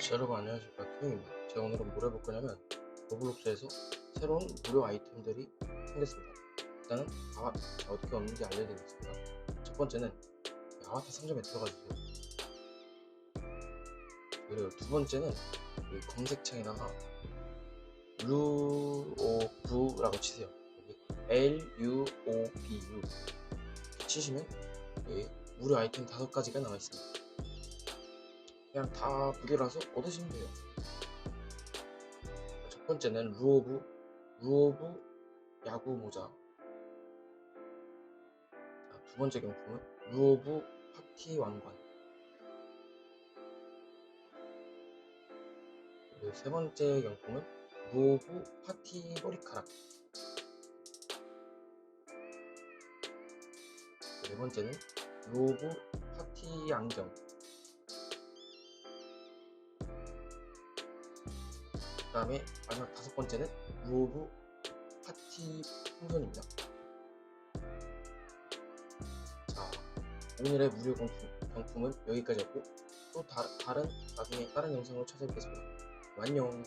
자, 여러분 안녕하십니까 킹입니다 제가 오늘은 뭘 해볼 거냐면 로블록스에서 새로운 무료 아이템들이 생겼습니다. 일단은 아바, 자, 어떻게 얻는지 알려드리겠습니다. 첫 번째는 이 아바타 상점에 들어가 주세요. 그리고 두 번째는 이 검색창에다가 루오브라고 치세요. L-U-O-B-U 치시면 무료 아이템 다섯 가지가 나와 있습니다 그냥 다 무료라서 얻으시면 돼요. 첫 번째는 루오브, 루오브 야구 모자. 자, 두 번째 경품은 루오브 파티 왕관. 세 번째 경품은 루오브 파티 머리카락. 네 번째는 루오브 파티 안경. 다음에 마지막 다섯 번째는 루오브 파티 풍선입니다. 자, 오늘의 무료 경품, 경품은 여기까지였고 또 다, 다른 나중에 다른 영상으로 찾아뵙겠습니다. 안녕.